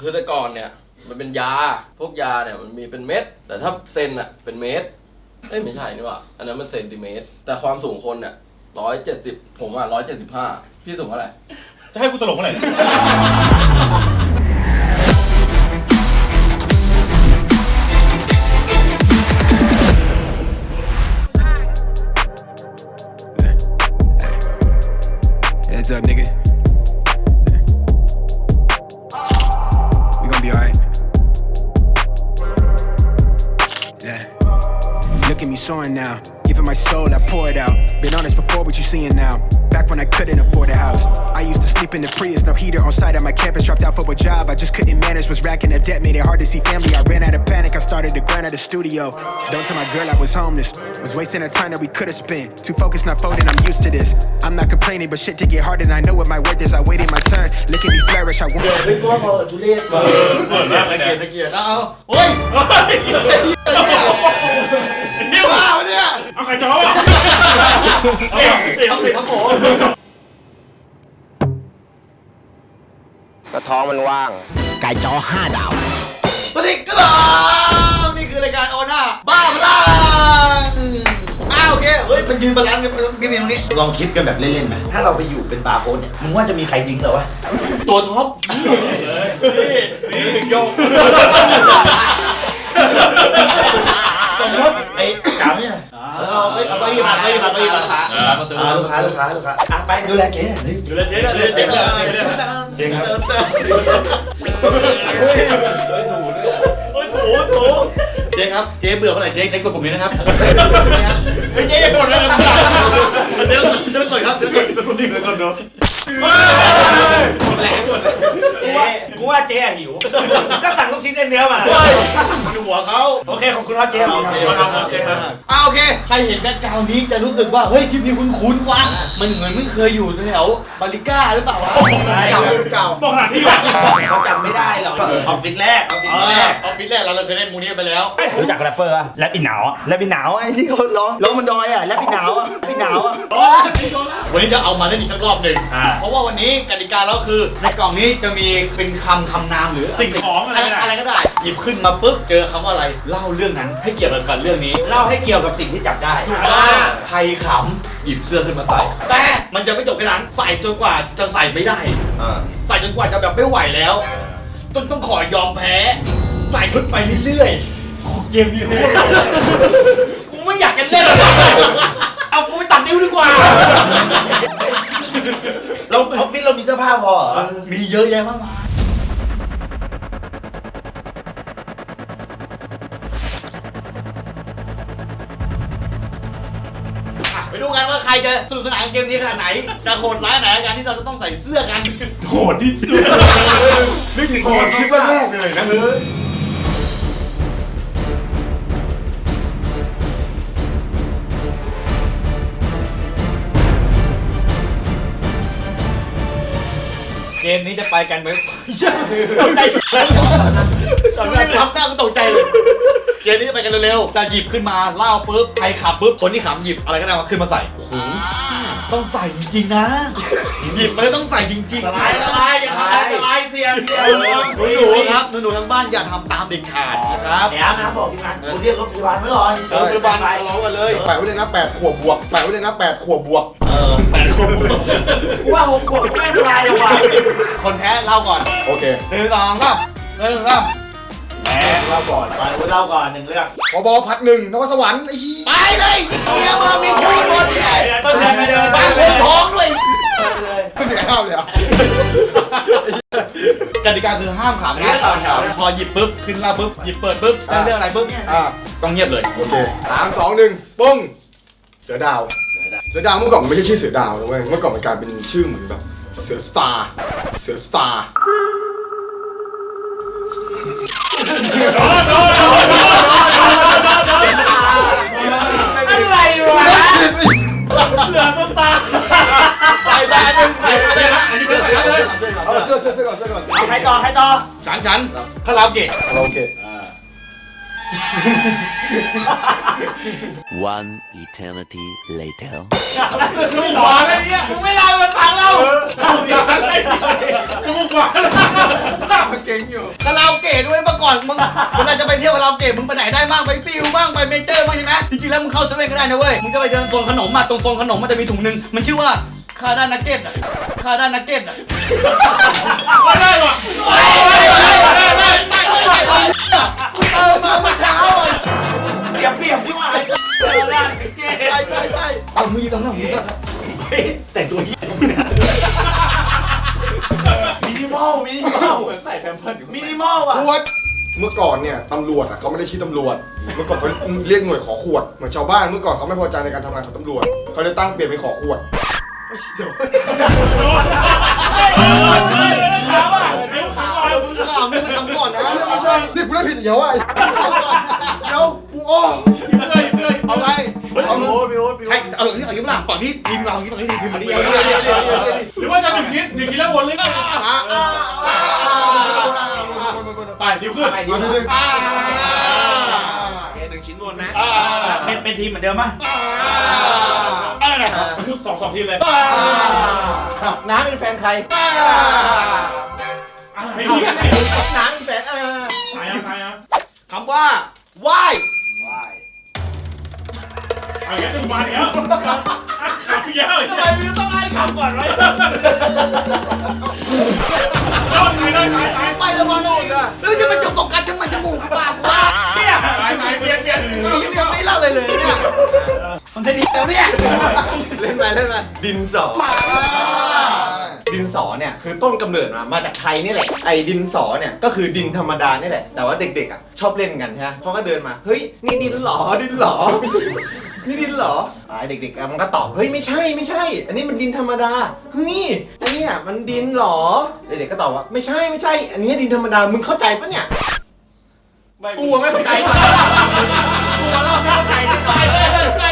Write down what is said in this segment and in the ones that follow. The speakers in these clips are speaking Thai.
คือแต่ก่อนเนี่ย มันเป็นยา พวกยาเนี่ยมันมีเป็นเม็ด แต่ถ้าเซนอะเป็นเมตรเอ้ยไม่ใช่นี่หว่า อันนั้นมันเซนติเมตร แต่ความสูงคนเนี่ยร้อยเจ็ดสิบผมอะร้อยเจ็ดสิบห้าพี่สูงเท่าไหร่ จะให้กูตลกเมื่อไหร่ Look at me soaring now. Giving my soul, I pour it out. Been honest before, what you seeing now? Back when I couldn't afford a house. I used to sleep in the Prius, no heater on site at my campus. Dropped out for a job, I just couldn't manage. Was racking up debt, made it hard to see family. I ran out of panic, I started to grind at the studio. Don't tell my girl I was homeless. Was wasting the time that we could've spent. Too focused, not folding, I'm used to this. I'm not complaining, but shit did get hard, and I know what my worth is. I waited my turn. Look at me flourish, I want. เฮ้ยกูว่าพอทุเรศว่ะ เปิดมากเลยนะ ตะเกียบเอาเอาโอ้ย นี่ เบ้าวะเนี่ย เอาไก่จ้อวะเอ้ยเอาสิครับผมก็ท้องมันว่าง ไก่จ้อห้าดาว สวัสดีครับนี่คือรายการโอน่าบ้าพลังอ้าวโอเค เฮ้ยมันยืนบาลานซ์กันพี่เมียตรงนี้ ลองคิดกันแบบเล่นๆไหมถ้าเราไปอยู่เป็นบาร์โค้ดเนี่ย มึงว่าจะมีใครยิงเหรอวะ ตัวท็อปนี่นี่ถึงโยก สมมติไอ้กาวเนี่ยเอาไปเอาไปยีมาไปยีมาไปยีมาอ่ามาซื้ออ่าลูกค้าลูกค้าลูกค้าอะไปดูแลเจ๊หน่อยดิดูแลเจ๊กันดูแลเจ๊กันเจ๊ครับโอ้ยถูถูเจ๊ครับเจ๊เบื่อเมื่อไหร่เจ๊เจ๊กดปุ่มนี้นะครับเฮ้ยเจ๊อย่ากดเลยนะเดี๋ยวเดี๋ยวก่อนครับเดี๋ยวก่อนคนดีเลยคนเดีย วกดแรงกดกูว่ากูว่าเจ๊อะหิว ก็สั่งลูกชิ้นเนื้อมามันหัวเขาโอเคขอบคุณครับเจ๊โอเคอ่าโอเค ใครเห็นแบ็คกราวด์นี้จะรู้สึกว่า เฮ้ย คลิปนี้คุ้นๆว่ะมันเหมือนไม่เคยอยู่แถวบาริก้าหรือเปล่าวะเก่าเก่าบอกหาที่อยู่เขาจำไม่ได้หรอกออฟฟิศแรกออฟฟิศอแรกอฟฟิศแรกเราเคยเล่นมูนี้ไปแล้ว รู้จักแรปเปอร์อะแรปอีหนาวอะแรปอีหนาวไอ้ที่เขาร้องร้องมันดอยอะแรปอีหนาวอะอีหนาวอะวันนี้จะเอามาเล่นอีกสักรอบหนึ่งเพราะว่าวันนี้กติกาแล้วคือในกล่องนี้จะมีเป็นคำคำนามหรือสิ่งของอะไรอะไรก็ได้หยิบขึ้นมาปุ๊บเจอคำว่าอะไรเล่าเรื่องนั้นให้เกี่ยวกับกับเรื่องนี้เล่าให้เกี่ยวกับสิ่งที่จับได้ถ้าใครขำหยิบเสื้อขึ้นมาใส่ แต่มันจะไม่จบแค่นั้นใส่จนกว่าจะใส่ไม่ได้ใส่จนกว่าจะแบบไม่ไหวแล้วจนต้องขอยอมแพ้ ใส่ชุดไปเรื่อยๆเกมนี้โคตรกูไม่อยากจะเล่นหรอกเอากูไปตัดนิ้วดีกว่า เราออฟฟิศเรามีเสื้อผ้าพอเหรอมีเยอะแยะมากมายอะไปดูกันว่าใครจะสนุกสนานกับเกมนี้ขนาดไหนจะโหดร้ายขนาดไหนการที่เราจะต้องใส่เสื้อกัน โหดที่สุดนึกถึงโหดคิดว่าแรกเลยนะเฮ้ย มนี้จะไปกันไหมตกใจตอนแรกทำหน้าก็ตกใจเลย เกมนี้จะไปกันเร็วๆแต่หยิบขึ้นมาเล่าปุ๊บใครขับปุ๊บคนที่ขำหยิบอะไรก็ได้มาขึ้นมาใส่โอ้โหต้องใส่จริงๆนะ หยิบมาแล้วต้องใส่จริงๆ สบายสบายอย่าทำอะไรสบาย เสียงเสียงหนูๆครับหนูๆทั้งบ้านอย่าทำตามเด็ดขาดนะครับแอบนะบอกทีมงานกูเรียกรถพยาบาลไว้ก่อนเออปัจจุบันเรากันเลยแปะไว้เลยนะแปดขวบบวกแปะไว้เลยนะแปดขวบบวกเออแปดคนกูว่าหกขวบก็ไม่สบายหรอกว่ะคนแพ้เล่าก่อนโอเคหนึ่งสองสามหนึ่งสองสามแหมเล่าก่อนไปกูเล่าก่อนหนึ่งเรื่องพบพัดหนึ่งนครสวรรค์ไอ้เหี้ยไปเลยเมียมามีคู่หมดเลยต้นเดือนไปเดินบางคนท้องด้วย เลยไม่ได้ข้าวเลยอะกติกาคือห้ามขำนะตอนขำพอหยิบปุ๊บขึ้นมาปุ๊บหยิบเปิดปุ๊บได้เรื่องอะไรปุ๊บอ่าต้องเงียบเลยโอเคสามสองหนึ่งปุ้งเสือดาว เสือดาวเมื่อก่อนมันไม่ใช่ชื่อเสือดาวนะเว้ยเมื่อก่อนมันกลายเป็นชื่อเหมือนแบบเสือสตาร์เสือสตาร์อะไรวะ เหลือต้นตา ใส่ตาหนึ่งใส่ตาหนึ่งอันนี้ก็ใส่ตาเลย เอาเสื้อเสื้อเสื้อก่อนเสื้อก่อนเอาใครต่อใครต่อฉันฉันคาราโอเกะเราโอเค One eternity later. ไม่หลอนอะไรเนี่ยมึงไม่เล่ามันฟังเราจมูกกูกว่ามันเก่งอยู่ คาราโอเกะด้วยเมื่อก่อนมึงเวลาจะไปเที่ยวคาราโอเกะมึงไปไหนได้บ้างไปฟิลบ้างไปเมเจอร์บ้างใช่ไหมจริงๆแล้วมึงเข้าเซเว่นก็ได้นะเว้ยมึงจะไปเดินโซนขนมมาตรงโซนขนมมันจะมีถุงหนึงมันชื่อว่า คาด้านักเก็ตอะคาด้านักเก็ตอะไม่ได้หรอกไม่ได้ไม่ได้ไม่ได้กูเออมมาเมื่อเช้าอะเปรียบเปรียบที่ว่าไอ้เจ้าด้านไอ้เก้ใช่ใช่ใช่เอามือตรงนั้นมือตรงนั้นแต่งตัวเหี้ยเนี่ยมินิมอลมินิมอลใส่แพมเพิร์ดอยู่มินิมอลอะขวดเมื่อก่อนเนี่ยตำรวจอะเขาไม่ได้ชื่อตำรวจ เมื่อก่อนเขาเรียกหน่วยขอขวดเหมือนชาวบ้านเมื่อก่อนเขาไม่พอใจในการทำงานของตำรวจเขาเลยตั้งเปลี่ยนเป็นขอขวด เดี๋ยวมึงข่าวมึงมาทำก่อนนะไม่ใช่นี่กูเล่นผิดอีกแล้วอะไอ้เดี๋ยวกูอ้อเอาไงเอาเอาโอ้พี่โอ๊ตพี่ใครโอ๊ตเอาอย่างนี้เอาอย่างนี้ปล่าฝั่งนี้ทีมเราอย่างนี้ฝั่งนี้ทีมมันนี้หรือว่าจะหนึ่งชิ้นหนึ่งชิ้นแล้ววนเลยไปดิวขึ้นไปดิวขึ้น นึ่งชิ้นวนนะเป็นเป็นทีมเหมือนเดิมป่ะอะไรนะมันคือสองสองทีมเลยน้าเป็นแฟนใครไอ้เหี้ยน้าเป็นแฟนเออตายยังตายยังคำว่าไหว้เอาอย่างนี้จะมาแล้วขับเยอะทำไมมึงต้องให้คำก่อนไว้ต้องตายได้ตายตายไปแล้วมาโน่นอะแล้วจะมาจบตกกันทำไมจมูกปากว่า เนี่ยตายตายเปลี่ยนเปลี่ยนยังยังไม่เล่าเลยเลยเนี่ยมันจะดีแล้วเนี่ยเล่นไปเล่นไปดินสอดินสอเนี่ยคือต้นกำเนิดมามาจากไทยนี่แหละไอ้ดินสอเนี่ยก็คือดินธรรมดานี่แหละ แต่ว่าเด็กๆอะชอบเล่นกันใช่ไหมเขาก็เดินมาเฮ้ยนี่ดินเหรอดินเหรอนี่ดินเหรอไอ้เด็กๆอะมันก็ตอบ เฮ้ยไม่ใช่ไม่ใช่ อันนี้มันดินธรรมดา เฮ้ย อันเนี้ยมันดินเหรอ เด็กๆก็ตอบว่าไม่ใช่ไม่ใช่ อันนี้ดินธรรมดา มึงเข้าใจปะเนี่ย กูไม่เข้าใจกูเราไม่เข้าใจไปเลย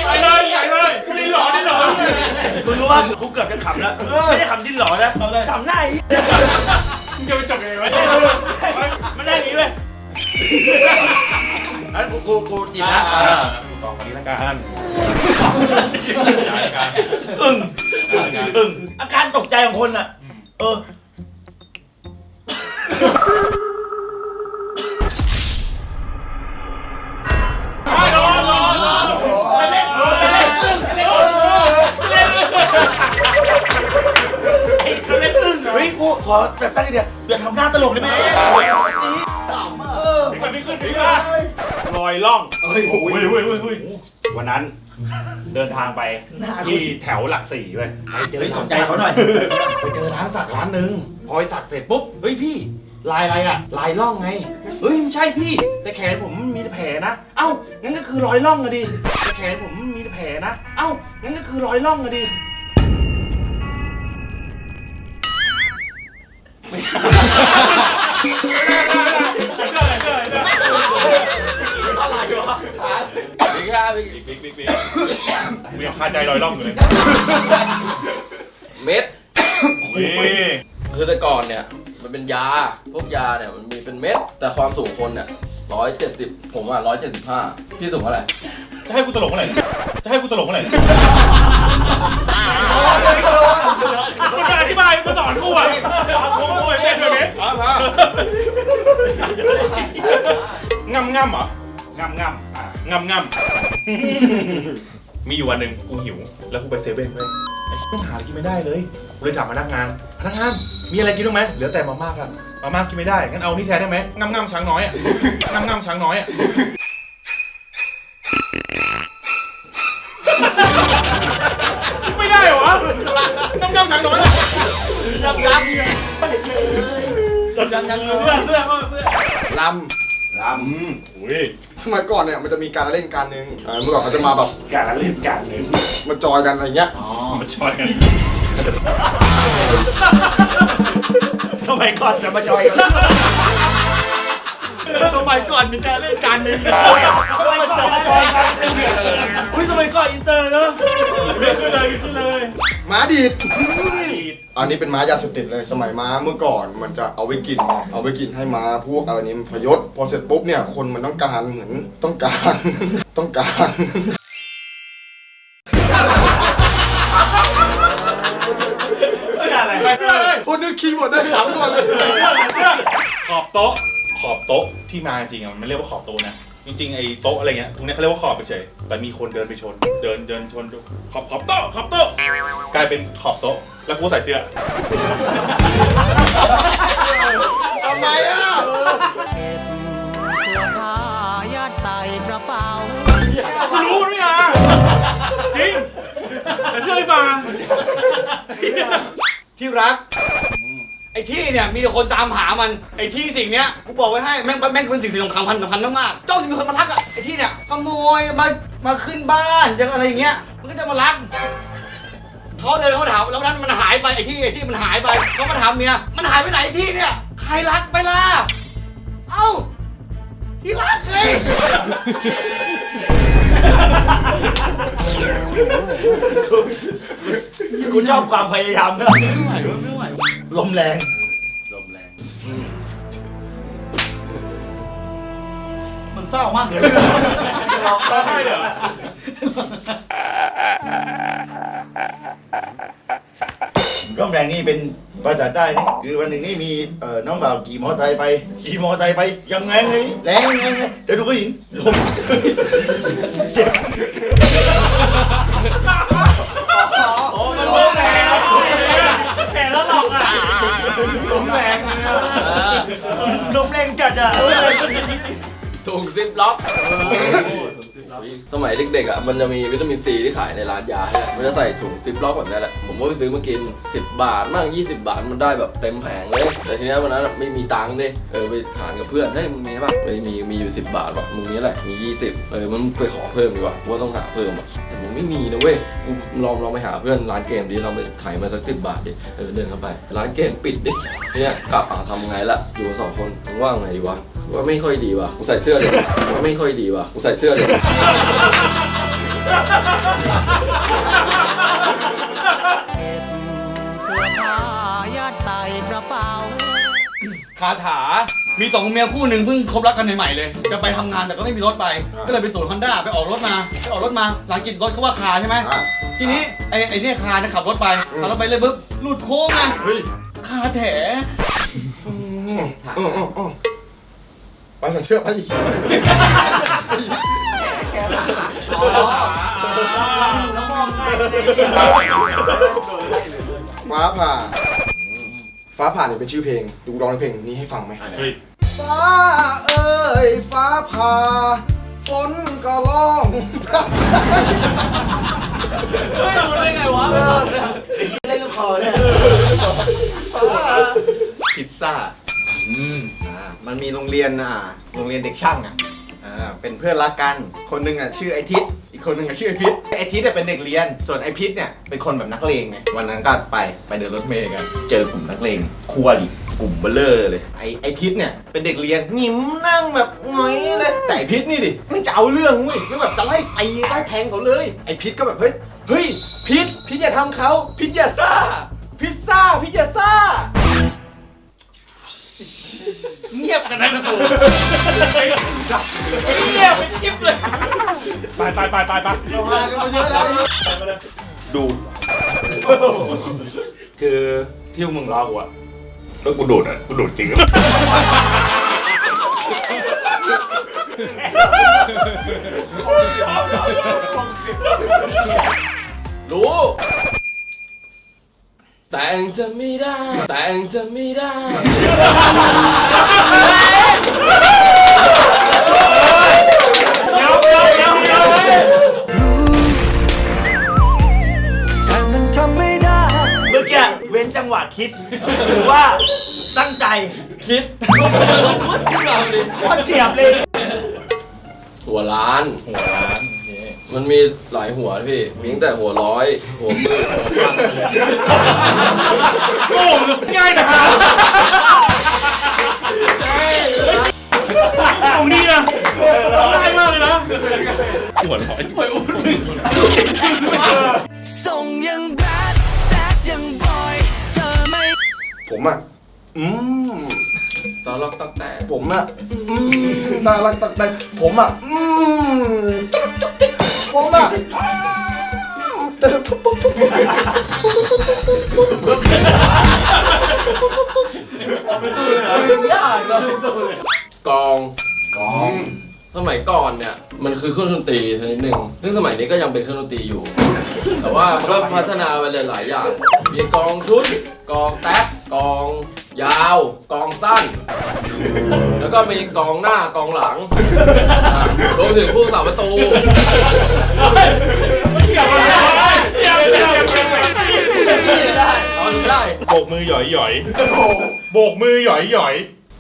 ไปเลยใหญ่เลยนี่หล่อนี่หล่อมึงรู้ว่ากูเกือบจะขำแล้วไม่ได้ขำดิ้นหล่อนะขำหน้าไอ้เหี้ยมึงจะไปจบยังไงวะมันได้อย่างนี้เลยอันกูกูกูหยิบนะต่อคนนี้ละกันอึ้งอึ้งอาการตกใจของคนอะ เออ ไอ้เขาเล่นอึ้งเฮ้ยกูขอแบบตั้งใจเดียวอย่าทำหน้าตลกได้ไหมเออถึงแบบไม่ขึ้นถึงมาลอยล่องเฮ้ยโอ้ยเฮ้ยเฮ้ยเฮ้ยวันนั้นเดินทางไปที่แถวหลักสี่เว้ยเฮ้ยสนใจเขาหน่อยไปเจอร้านสักร้านหนึ่งพอไปสักเสร็จปุ๊บเฮ้ยพี่ลายอะไรอะลายล่องไงเฮ้ยไม่ใช่พี่ แต่แขนผมมีแต่แผลนะ เอ้างั้นก็คือรอยล่องอะดิแต่แขนผมมีแต่แผลนะ เอ้างั้นก็คือรอยล่องอะดิ อะไรวะอีกครับอีกบิ๊กบิ๊กบิ๊กมึงยังคาใจลอยล่องอยู่เลยเม็ดเฮ้ยคือแต่ก่อนเนี่ย มันเป็นยา พวกยาเนี่ยมันมีเป็นเม็ด แต่ความสูงคนเนี่ยร้อยเจ็ดสิบผมอะร้อยเจ็ดสิบห้าพี่สูงเท่าไหร่ จะให้กูตลกเมื่อไหร่เนี่ยจะให้กูตลกเมื่อไหร่เนี่ยมึงมาอธิบายมาสอนกูอะผมก็เคยเป็นแบบนี้งำงำเหรอง่ำง่ำอะงำงำมีอยู่วันหนึ่งกูหิว แล้วกูไปเซเว่นเว้ยไอ้ไม่หาอะไรกินไม่ได้เลยกูเลยถามพนักงาน พนักงาน มีอะไรกินบ้างไหมเหลือแต่มาม่าครับมาม่ากินไม่ได้ งั้นเอานี่แทนได้ไหมงำงำช้างน้อยอะงำงำช้างน้อยอะ ยับยับเพื่อนเพื่อนเพื่อนลลอุ้ยำสมัยก่อนเนี่ยมันจะมีการเล่นการหนึ่งเออเมื่อก่อนเขาจะมาแบบำการละเล่นการหนึ่งมาจอยกันอะไรเงี้ยมาชอยกันสมัยก่อนจะมาจอยกันสมัยก่อนมีการเล่นการหนึ่งสมัยก่อนมาจอยกันอุ้ยสมัยก่อนอินเตอร์เนอะขึ้นเลยขึ้นเลยม้าดีด อันนี้เป็นม้ายาเสพติดเลยสมัยม้าเมื่อก่อนมันจะเอาไว้กินไงเอาไว้กินให้ม้าพวกอะไรนี้มันพยศพอเสร็จปุ๊บเนี่ยคนมันต้องการเหมือนต้องการ ต้องการอะไรไปขึ้นเลยคนนึกคีย์บอร์ดได้ขำก่อนเลยขอบโต๊ะ ขอบโต๊ะที่มาจริงๆอะมันไม่เรียกว่าขอบโต๊ะนะ จริงๆไอ้โต๊ะอะไรเงี้ยตรงเนี้ยเขาเรียกว่าขอบเฉยๆแต่มีคนเดินไปชน เดินเดินชนขอบขอบโต๊ะขอบโต๊ะกลายเป็นขอบโต๊ะแล้วกูก็ใส่เสื้อทำไมอะกูรู้มันไม่มาจริงแต่เสื้อไม่มาที่รัก ไอ้ที่เนี่ยมีแต่คนตามหามันไอ้ที่สิ่งเนี้ยกูบอกไว้ให้แม่งแม่งเป็นสิ่งสำคัญสำคัญมากๆเจ้าจะมีคนมารักอะไอ้ที่เนี่ยขโมยมามาขึ้นบ้านจะอะไรอย่างเงี้ยมันก็จะมารักเขาเดินเขาถามแล้วนั้นมันหายไปไอ้ที่ไอ้ที่มันหายไปเขามาถามเมียมันหายไปไหนไอ้ที่เนี่ยใครรักไปล่ะเอ้าที่รักไง กูชอบความพยายามนะไม่ไหวไม่ไหวลมแรง ลมแรง มันเศร้ามากเลยร้องไห้เห รอลมแรงนี่เป็นภาษาใต้นี่คือวันหนึ่งนี่มีเอ่อน้องบ่าวขี่มอเตอร์ไซค์ไปขี่มอเตอร์ไซค์ไปยังไงไงแรงไงไงแต่ดูผู้หญิงลมเจ็บโอ้มันลมแรงแผลแล้วหลอกอะลมแรงเลยอะลมแรงจัดอะถุงซิปล็อก สมัยเด็กๆอะมันจะมีวิตามินซีที่ขายในร้านยาเนี่ยมันจะใส่ถุงซิปล็อกแบบนี้แหละ ผมก็ไปซื้อมากิน 10 บาท มั่ง20 บาทมันได้แบบเต็มแผงเลย แต่ทีนี้วันนั้นไม่มีตังค์ดิเออไปหารกับเพื่อนเฮ้ยมึงมีป่ะเฮ้ยมีมีอยู่ 10 บาทว่ะมึงมีอะไรมี 20เออมันไปขอเพิ่มดีกว่าว่าต้องหาเพิ่มอะแต่มึงไม่มีนะเว้ยกูลองลองไปหาเพื่อนร้านเกมดิลองไปถ่ายมาสักสิบบาทดิเออเดินเข้าไป ร้านเกมปิดดิเนี่ยกลับอะทำไงละอยู่สองคนมึงว่าไงดีวะ ว่าไม่ค่อยดีว่ะกูใส่เสื้อเลยว่าไม่ค่อยดีว่ะกูใส่เสื้อเลยคาถา มีสองเมียคู่หนึ่งเพิ่งคบรักกันใหม่ๆเลย จะไปทำงานแต่ก็ไม่มีรถไป ก็เลยไปศูนย์ฮอนด้าไปออกรถมาไปออกรถมา หลังกินรถเขาว่าคาใช่ไหมอะทีนี้ไอ้ไอ้เนี่ยคาเนี่ยขับรถไปขับรถไปเลยปุ๊บหลุดโค้งไงเฮ้ยคาแถ อืมอืมอืมอืม ไปใส่เสื้อไปอีกฟ้าผ่า ฟ้าผ่าเนี่ยเป็นชื่อเพลง ดูร้องเพลงนี้ให้ฟังไหมเฮ้ยฟ้าเอ้ยฟ้าผ่าฝนก็ร้องเฮ้ยมันได้ไงวะเล่นลูกคอเนี่ยพิซซ่าอืมอ่า มันมีโรงเรียนอ่าโรงเรียนเด็กช่างอะอ่าเป็นเพื่อนรักกันคนหนึ่งอะชื่อไอทิศอีกคนหนึ่งอะชื่อไอพิษไอทิศเนี่ยเป็นเด็กเรียน ส่วนไอพิษเนี่ยเป็นคนแบบนักเลงไงวันนั้นก็ไปไปเดินรถเมล์กันเจอกลุ่มนักเลงคู่อริกลุ่มเบลเลอร์เลยไอไอทิศเนี่ยเป็นเด็กเรียนหงิมนั่งแบบหงอยเลยแต่ไอพิษนี่ดิไม่จะเอาเรื่องเว้ยไม่แบบจะไล่ตีไล่แทงเขาเลยไอพิษก็แบบเฮ้ยเฮ้ยพิษพิษอย่าทำเขาพิษอย่าซ่าพิซซ่าพิษอย่าซ่า เงียบกันนะตูเงียบไปกิ๊บเลยไปไปไปไปไปเราพากันมาเยอะแล้วดู คือที่พวกมึงรอกูอะก็กูโดดอะกูโดดจริงอะรู้ แต่งจะไม่ได้ แต่งจะไม่ได้ เดี๋ยวเดี๋ยวเดี๋ยวเดี๋ยวเมื่อกี้เว้นจังหวะคิด หรือว่าตั้งใจคิดขึ้นมาดิโคตรเฉียบเลย หัวล้าน หัวร้าน มันมีหลายหัวพี่ มีตั้งแต่หัวร้อย หัวมือหัวพันเลยโอ้โหง่ายนะของดีนะง่ายมากเลยนะหัวร้อยไปอุ้นส่งยังแบดแซดยังบอยเธอไม่ ผมอะ อืมตอนล็อกตั้งแต่ผมอะอืมน่ารักตักแต่ผมอะ อืม ผมกองกอง สมัยก่อนเนี่ยมันคือเครื่องดนตรีชนิดหนึ่งซึ่งสมัยนี้ก็ยังเป็นเครื่องดนตรีอยู่ แต่ว่ามันก็พัฒนาไปหลายๆอย่าง มีกองชุดกองแท็กกอง ยาวกองสั้น แล้วก็มีกองหน้ากองหลังอ่ารวมถึงผู้สาประตูอย่ามาเลยอย่ามาเลยได้เอาดูได้โบกมือหย่อยหย่อยโบกมือหย่อยหย่อย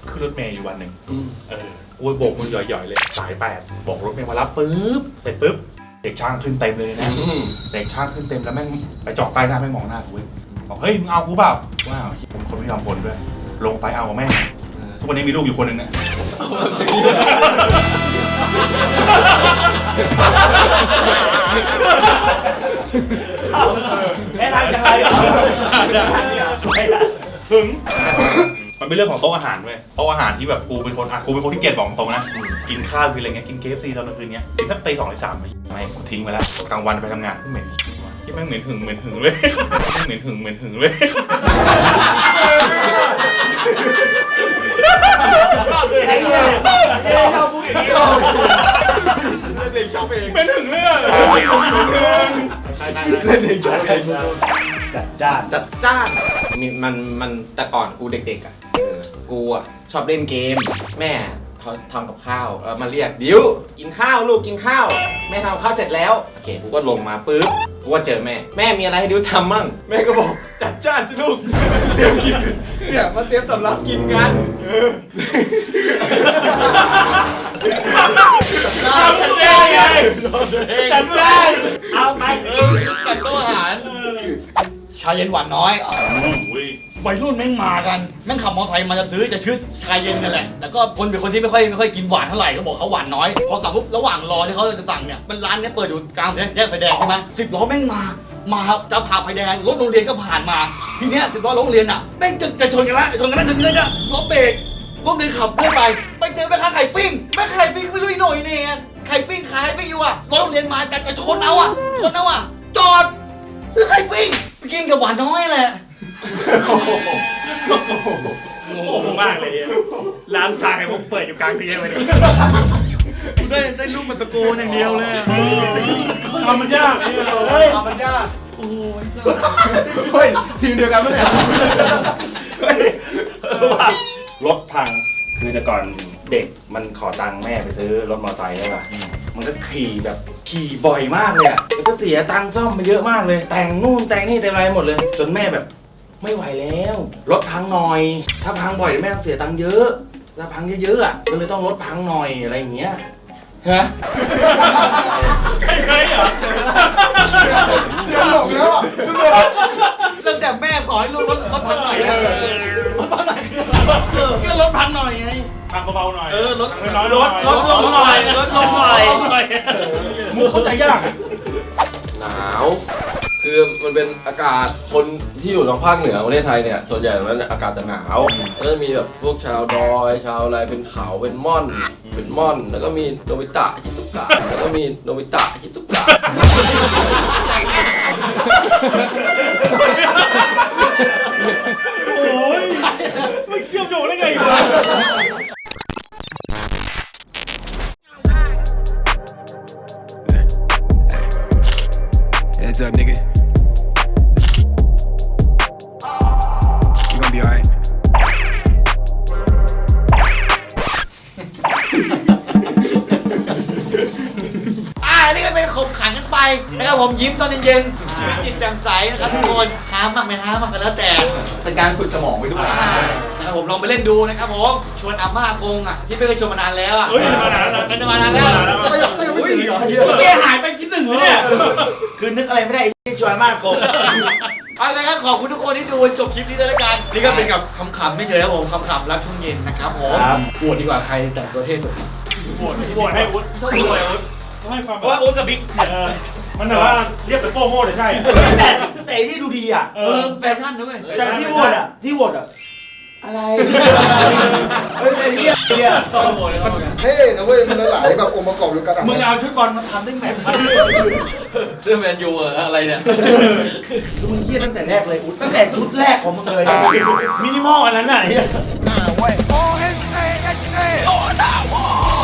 คือรถเมย์อยู่วันหนึ่งอืมเออกูโบกมือหย่อยหย่อยเลยสายแปดบอกรถเมย์มารับปุ๊บเสร็จปุ๊บเด็กช่างขึ้นเต็มเลยนะ อืม เด็กช่างขึ้นเต็มแล้วแม่งไปจอดป้ายหน้าแม่งมองหน้ากูเว้ย บอกเฮ้ยมึงเอากูเปล่าว้าวผมคนไม่ยอมคนด้วย ลงไปเอากับแม่งทุกวันนี้มีลูกอยู่คนหนึ่งเนี่ยเอาแบบนี้เลยแม่ทางจังไรเหรอถึงมันเป็นเรื่องของโต๊ะอาหารเว้ยโต๊ะอาหารที่แบบกูเป็นคนอะกูเป็นคนที่เกลียดบอกตรงนะ กินข้าวกินอะไรเงี้ย กินเคฟซีตอนกลางคืนเงี้ยกินสักตีสองตีสามไปไม่กูทิ้งไปแล้ว กลางวันไปทำงานเหม็น ที่แม่งเหม็นหึงเหม็นหึงเลย เหม็นหึงเหม็นหึงเลย ไอ้เหี้ยเหี้ยชอบพูดอย่างนี้เลยเด็กชอบเองเหม็นหึงเลยอะเล่นเองชอบเองจัดจ้านจัดจ้านนี่มันมันแต่ก่อนกูเด็กๆอะเออกูอะชอบเล่นเกม แม่เขาทำกับข้าวเออมาเรียกดิวกินข้าวลูกกินข้าว แม่ทำกับข้าวเสร็จแล้วโอเคกูก็ลงมาปุ๊บ กูก็เจอแม่ แม่มีอะไรให้ดิวทำมั่ง แม่ก็บอกจัดจ้านสิลูก เตรียมกิน เนี่ยมาเตรียมสำรับกินกันเออจัดได้ไงจัดได้เอาไปจัดโต๊ะอาหารชาเย็นหวานน้อย อุ้ย วัยรุ่นแม่งมากันแม่งขับมอเตอร์ไซค์มาจะซื้อจะชื่อชายเย็นนั่นแหละแต่ก็คนเป็นคนที่ไม่ค่อยไม่ค่อยกินหวานเท่าไหร่ก็บอกเขาหวานน้อยพอสั่งปุ๊บระหว่างรอที่เขาจะสั่งเนี่ยมันร้านเนี้ยเปิดอยู่กลางแยกไฟแดงใช่ไหมสิบล้อแม่งมา มาจะผ่าไฟแดงรถโรงเรียนก็ผ่านมา ทีเนี้ยสิบล้อโรงเรียนอะแม่งจะจะชนกันละชนกันละชนกันละรถเบรกรถเรียนขับเรื่อยไปไปเจอแม่ค้าไข่ปิ้งแม่ค้าไข่ปิ้งไม่รู้อีหน่อยนี่ไงไข่ปิ้งขายไข่ปิ้งอยู่อะรถโรงเรียนมาจะจะชนเอาอะชนเอาอะจอดซื้อไข่ปิ้งไปกินกับหวานน้อยแหละ งงมากเลยอะร้านชาไข่มุกเปิดอยู่กลางทีเลยได้ได้รูปมันตะโกนอย่างเดียวเลยอะทำมันยากเนี่ยเฮ้ยทำมันยากเฮ้ยทีมเดียวกันปะเนี่ยรถพังคือแต่ก่อนเด็กมันขอตังค์แม่ไปซื้อรถมอเตอร์ไซค์ใช่ป่ะมันก็ขี่แบบขี่บ่อยมากเลยอะแล้วก็เสียตังค์ซ่อมไปเยอะมากเลย แต่งนู่นแต่งนี่แต่งอะไรหมดเลย จนแม่แบบ ไม่ไหวแล้วรถพังหน่อย ถ้าพังบ่อยแม่ต้องเสียตังค์เยอะถ้าพังเยอะๆอะก็เลยต้องรถพังหน่อยอะไรอย่างเงี้ยใช่ไหมใครๆเหรอเสียงหลงแล้วอะตั้งแต่แม่ขอให้ลูกรถรถพังหน่อยนะรถพังหน่อยก็รถพังหน่อยไงทางเบาๆหน่อยเออรถน้อยๆรถรถลงหน่อยรถลงหน่อยมึงเข้าใจยากอะหนาว คือมันเป็นอากาศคนที่อยู่ทางภาคเหนือของประเทศไทยเนี่ยส่วนใหญ่มันอากาศจะหนาวก็จะมีแบบพวกชาวดอย ชาวอะไรเป็นเขาเป็นม่อน เป็นม่อน แล้วก็มีโนบิตะชิซุกะแล้วก็มีโนบิตะชิซุกะโอ้ยไม่เชื่อมโยงได้ไงวะ Heads up, nigga. ขบขันกันไปนะครับผมยิ้มตอนเย็นๆจิตแจ่มใสนะครับทุกคนห้ามมากไม่ห้ามมากก็แล้วแต่เป็นการฝึกสมองไปด้วยอ่านะครับผมลองไปเล่นดูนะครับผมชวนอาม่าอากงอะที่ไม่เคยชวนมานานแล้วอะเฮ้ยมานานแล้วเป็นมานานแล้วก็ยังก็ยังไม่เสร็จอีกเหรอเฮียเมื่อกี้หายไปคิดหนึ่งเลยเนี่ยคือนึกอะไรไม่ได้ไอ้ชวนมากโกงเอาละครับขอบคุณทุกคนที่ดูจบคลิปนี้ด้วยละกันนี่ก็เป็นกับคำๆไม่เฉยครับผมคำๆรักช่วงเย็นนะครับผมปวดดีกว่าใครแต่งตัวเท่สุดโหวตโหวตให้อุ๊ดโหวตให้อุ๊ดต้อง ให้ความเพราะว่าโอ๊ตกับบิ๊กเออมันแบบว่าเรียกเป็นโป้โม่เลยใช่อะแต่แต่ที่ดูดีอะเอเอออ แฟชั่นนะเว้ยแต่ที่โหวตอะที่โหวตอะอะไรเฮ้ยไอ้เหี้ยเหี้ยเท่นะเว้ยมันหลายๆแบบองค์ประกอบด้วยกันมึงเอาชุดบอลมาทำได้แบบเรื่องแมนยูเหรออะไรเนี่ยคือมึงเหี้ยตั้งแต่แรกเลยอุ๊ยตั้งแต่ชุดแรกของมึงเลยมินิมอลอันนั้นน่ะ All